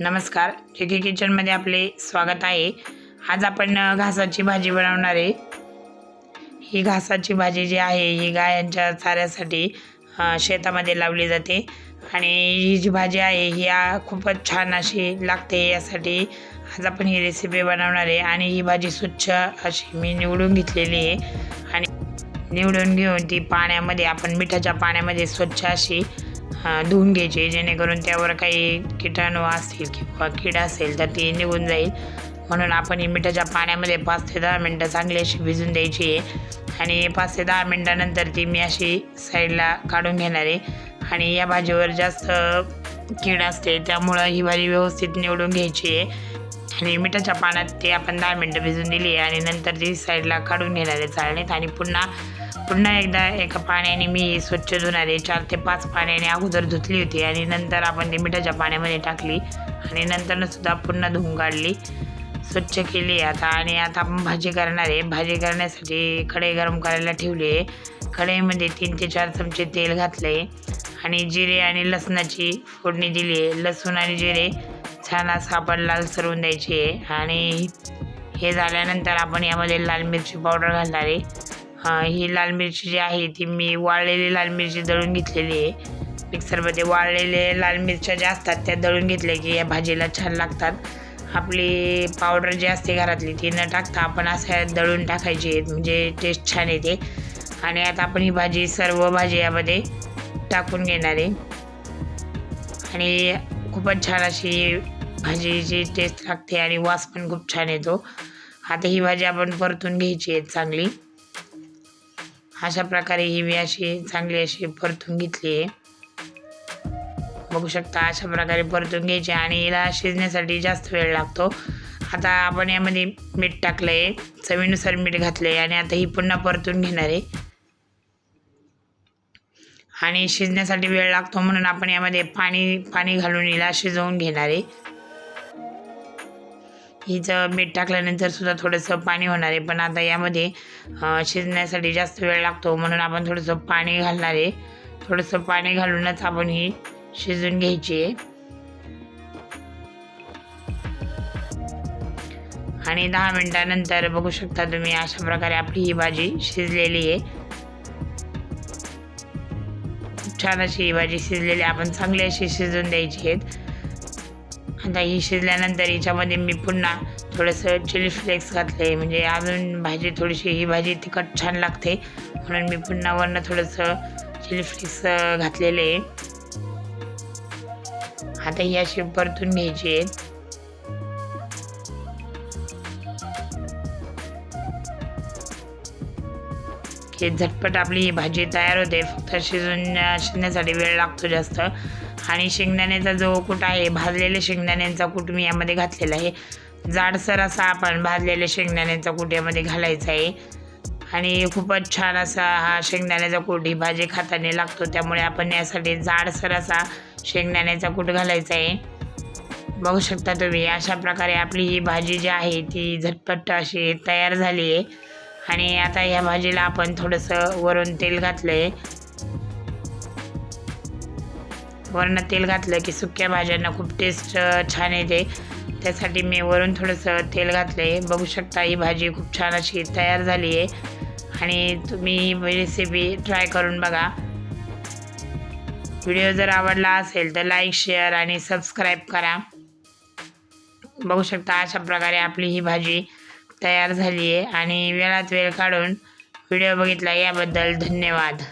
नमस्कार. के के किचनमध्ये आपले स्वागत आहे. आज आपण घासाची भाजी बनवणार आहे. ही घासाची भाजी जी आहे ही गायांच्या चाऱ्यासाठी शेतामध्ये लावली जाते. आणि ही जी भाजी आहे ही खूपच छान अशी लागते. यासाठी आज आपण ही रेसिपी बनवणार आहे. आणि ही भाजी स्वच्छ अशी मी निवडून घेतलेली आहे. आणि निवडून घेऊन ती पाण्यामध्ये आपण मिठाच्या पाण्यामध्ये स्वच्छ अशी धुवून घ्यायची जेणेकरून त्यावर काही किटाणू असतील किंवा कीड असेल तर ती निघून जाईल. म्हणून आपण ही मिठाच्या पाण्यामध्ये पाच ते दहा मिनटं चांगली अशी भिजून द्यायची. आहे आणि पाच ते दहा मिनटानंतर ती मी अशी साईडला काढून घेणार आहे. आणि या भाजीवर जास्त कीड असते त्यामुळं ही भाजी व्यवस्थित निवडून घ्यायची आहे. आणि मिठाच्या पाण्यात ते आपण दहा मिनटं भिजून दिली आहे आणि नंतर ती साईडला काढून घेणार आहे चाळणीत. आणि पुन्हा पुन्हा एकदा एका पाण्याने मी स्वच्छ धुणारे चार ते पाच पाण्याने अगोदर धुतली होती आणि नंतर आपण ती मिठाच्या पाण्यामध्ये टाकली आणि नंतरनं सुद्धा पुन्हा धुवून काढली. स्वच्छ केली आता आणि आता आपण भाजी करणार आहे. भाजी करण्यासाठी कढई गरम करायला ठेवली आहे. कढईमध्ये तीन ते चार चमचे तेल घातले आणि जिरे आणि लसणाची फोडणी दिली आहे. लसूण आणि जिरे छान असं आपण लाल सरवून द्यायची आहे. आणि हे झाल्यानंतर आपण यामध्ये लाल मिरची पावडर घालणार आहे. ही लाल मिरची जी आहे ती मी वाळलेली लाल मिरची दळून घेतलेली आहे. मिक्सरमध्ये वाळलेले लाल मिरच्या ज्या असतात त्या दळून घेतल्या की या भाजीला छान लागतात. आपली पावडर जी असते घरातली ती न टाकता आपण असं दळून टाकायची आहेत म्हणजे टेस्ट छान येते. आणि आता आपण ही भाजी सर्व भाजी यामध्ये टाकून घेणार आहे. आणि खूपच छान अशी भाजीची टेस्ट लागते आणि वास पण खूप छान येतो. आता ही भाजी आपण परतून घ्यायची आहे चांगली. अशा प्रकारे ही मी अशी चांगली अशी परतून घेतली आहे. बघू शकता अशा प्रकारे परतून घ्यायची आणि हिला शिजण्यासाठी जास्त वेळ लागतो. आता आपण यामध्ये मीठ टाकलं आहे चवीनुसार मीठ घातलं आहे आणि आता ही पुन्हा परतून घेणार आहे. आणि शिजण्यासाठी वेळ लागतो म्हणून आपण यामध्ये पाणी पाणी घालून हिला शिजवून घेणार आहे. हिचं मीठ टाकल्यानंतर सुद्धा थोडंसं पाणी होणार आहे. पण आता यामध्ये शिजण्यासाठी जास्त वेळ लागतो. म्हणून आपण थोडंसं पाणी घालणार आहे. थोडंसं पाणी घालूनच आपण ही शिजून घ्यायची आहे. आणि दहा मिनटानंतर बघू शकता तुम्ही अशा प्रकारे आपली ही भाजी शिजलेली आहे. छान अशी ही भाजी शिजलेली आहे. आपण चांगली अशी शिजून द्यायची आहेत. आता ही शिजल्यानंतर याच्यामध्ये मी पुन्हा थोडंसं चिली फ्लेक्स घातले. म्हणजे अजून भाजी थोडीशी ही भाजी तिखट छान लागते. म्हणून मी पुन्हा वरनं थोडंसं चिली फ्लेक्स घातलेले. आहे आता ही अशी परतून घ्यायची आहे की झटपट आपली ही भाजी तयार होते. फक्त शिजून शिजण्यासाठी वेळ लागतो जास्त. आणि शेंगदाण्याचा जो कूट आहे भाजलेले शेंगदाण्यांचा कूट मी यामध्ये घातलेला आहे. जाडसर असा आपण भाजलेल्या शेंगदाण्यांचा कूट यामध्ये घालायचा आहे. आणि खूपच छान असा हा शेंगदाण्याचा कूट ही भाजी खाताना लागतो. त्यामुळे आपण यासाठी जाडसर असा शेंगदाण्याचा कूट घालायचा आहे. बघू शकता तुम्ही अशा प्रकारे आपली ही भाजी जी आहे ती झटपट अशी तयार झाली आहे. आणि आता या भाजीला आपण थोडंसं वरून तेल घातलं आहे वरनं तेल घातलं की सुक्या भाज्यांना खूप टेस्ट छान येते. त्यासाठी मी वरून थोडंसं तेल घातलं आहे बघू शकता ही भाजी खूप छान अशी तयार झाली आहे आणि तुम्ही ही रेसिपी ट्राय करून बघा. व्हिडिओ जर आवडला असेल तर लाईक शेअर आणि सबस्क्राईब करा. बघू शकता अशा प्रकारे आपली ही भाजी तयार झाली आहे आणि वेळात वेळ काढून व्हिडिओ बघितला याबद्दल धन्यवाद.